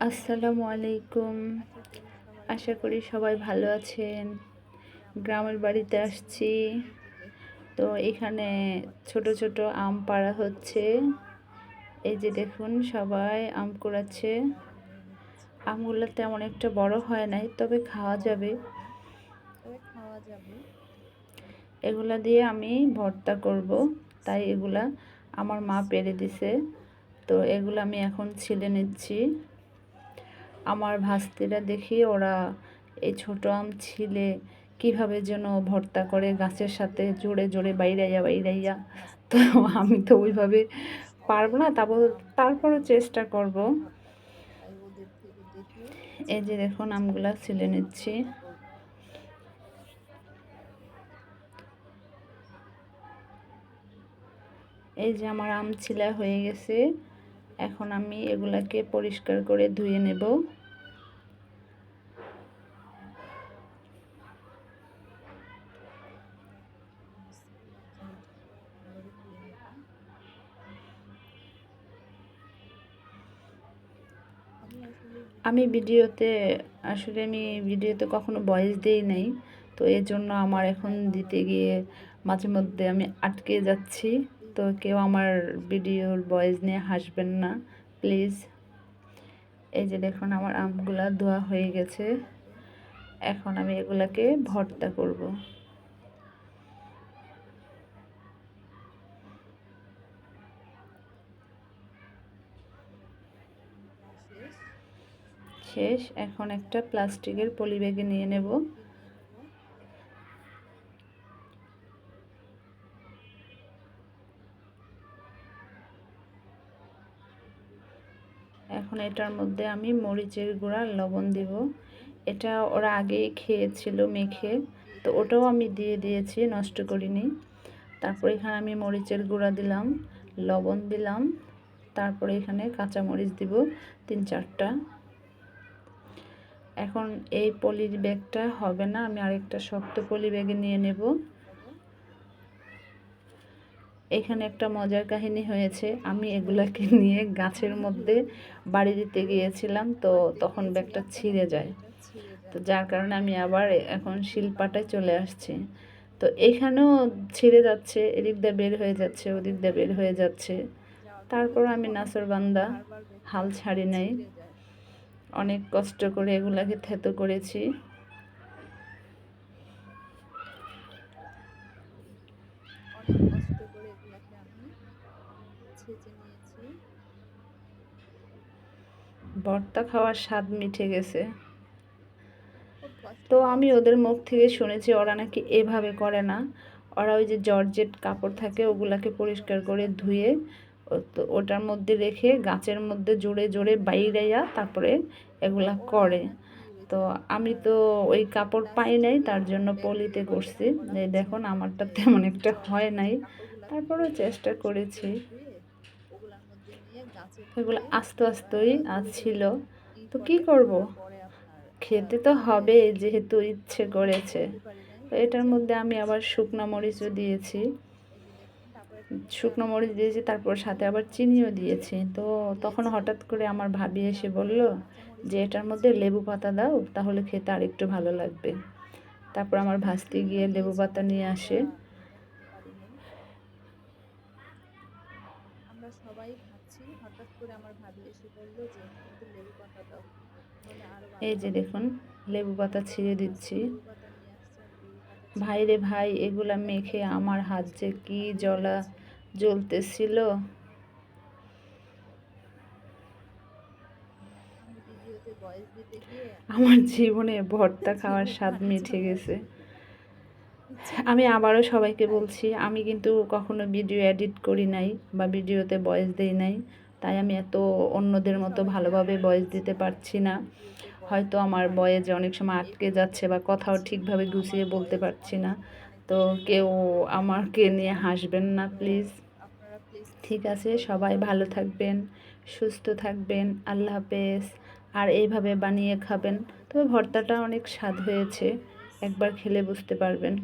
আসসালামু আলাইকুম। আশা করি সবাই ভালো আছেন। গ্রামের বাড়িতে আসছি। তো এখানে ছোট ছোট আম পাড়া হচ্ছে। এই যে দেখুন সবাই আম কুড়াচ্ছে। আমগুলো তেমন একটা বড় হয় নাই তবে খাওয়া যাবে। খাওয়া যাবে। এগুলা দিয়ে আমি ভর্তা করব। তাই এগুলা আমার মা পেরে দিছে। তো এগুলো আমি এখন ছিলে নিচ্ছি। আমার ভাস্তিরা দেখি ওরা এই ছোট আম ছিলে, কীভাবে যেন ভর্তা করে গাছের সাথে জোরে জোরে বাইরাইয়া বাইরাইয়া। তো আমি তো ওইভাবে পারব না তারপর তারপরও চেষ্টা করব। এই যে দেখুন আমগুলা ছিলে নিচ্ছি। এই যে আমার আম ছিলা হয়ে গেছে। এখন আমি এগুলাকে পরিষ্কার করে ধুয়ে নেব। আমি ভিডিওতে, আসলে আমি ভিডিওতে কখনো ভয়েস দিই নাই, তো এর জন্য আমার এখন দিতে গিয়ে মাঝে মধ্যে আমি আটকে যাচ্ছি। তো কেউ আমার ভিডিওর ভয়েস নিয়ে হাসবেন না প্লিজ এই যে দেখুন, আমার আমগুলা ধোয়া হয়ে গেছে। এখন আমি এগুলাকে ভর্তা করব। শেষ। এখন একটা প্লাস্টিকের পলি ব্যাগে নিয়ে নেব। এখন এটার মধ্যে আমি মরিচের গুঁড়া লবণ দিব। এটা ওরা আগেই খেয়েছিল মেখে, তো ওটাও আমি দিয়ে দিয়েছি, নষ্ট করিনি। তারপর এখানে আমি মরিচের গুঁড়া দিলাম, লবণ দিলাম, তারপরে এখানে কাঁচা মরিচ দিব, তিন চারটা। এখন এই পলির ব্যাগটা হবে না, আমি আরেকটা শক্ত পলি ব্যাগে নিয়ে নেব। এখানে একটা মজার কাহিনী হয়েছে। আমি এগুলাকে নিয়ে গাছের মধ্যে বাড়ি দিতে গিয়েছিলাম, তো তখন ব্যাগটা ছিঁড়ে যায়। তো যার কারণে আমি আবার এখন শিলপাটায় চলে আসছি। তো এখানেও ছিঁড়ে যাচ্ছে, এদিক দিয়ে বের হয়ে যাচ্ছে, ওদিক দিয়ে বের হয়ে যাচ্ছে। তারপর আমি নাসরবান্দা, হাল ছাড়ি নাই। অনেক কষ্ট করে এগুলাকে থেতো করেছি। ভর্তা খাওয়ার স্বাদ মিঠে গেছে। তো আমি ওদের মুখ থেকে শুনেছি ওরা নাকি এভাবে করে না। ওরা ওই যে জর্জেট কাপড় থাকে ওগুলাকে পরিষ্কার করে ধুয়ে তো ওটার মধ্যে রেখে গাছের মধ্যে জোরে জোরে বাইরাইয়া তারপরে এগুলা করে। তো আমি তো ওই কাপড় পাই নাই তার জন্য পলিতে করছি। দেখুন আমারটা তেমন একটা হয় নাই। তারপরে চেষ্টা করেছি। এগুলো আস্তে আস্তেই ছিল তো কি করব? খেতে তো হবে যেহেতু ইচ্ছে করেছে। এটার মধ্যে আমি আবার শুকনো মরিচও দিয়েছি। শুকনো মরিচ দিয়েছি, তারপর সাথে আবার চিনিও দিয়েছি। তো তখন হঠাৎ করে আমার ভাবি এসে বলল যে, এটার মধ্যে লেবু পাতা দাও, তাহলে খেতে আর একটু ভালো লাগবে। তারপর আমার ভাস্তি গিয়ে লেবু পাতা নিয়ে আসে আমরা সবাই খাচ্ছি হঠাৎ করে আমার ভাবি এসে বলল যে লেবু পাতা দাও। এই যে দেখুন লেবু পাতা ছিঁড়ে দিচ্ছি। ভাই রে ভাই এগুলা মেখে আমার হাত যে কি জ্বলা জ্বলতেছিল। আমার জীবনে ভর্তা খাওয়ার স্বাদ মিঠে গেছে। আমি আবারও সবাইকে বলছি, আমি কিন্তু কখনো ভিডিও এডিট করি নাই বা ভিডিওতে ভয়েস দেই নাই, তাই আমি এত অন্যদের মতো ভালোভাবে ভয়েস দিতে পারছি না। হয়তো আমার বয়েজ অনেক সময় আটকে যাচ্ছে বা কথাও ঠিকভাবে গুছিয়ে বলতে পারছি না। তো কেউ আমাকে নিয়ে হাসবেন না প্লিজ ঠিক আছে, সবাই ভালো থাকবেন, সুস্থ থাকবেন, আল্লাহ হাফেজ। আর এইভাবে বানিয়ে খাবেন, তবে ভর্তাটা অনেক স্বাদ হয়েছে, একবার খেলে বুঝতে পারবেন।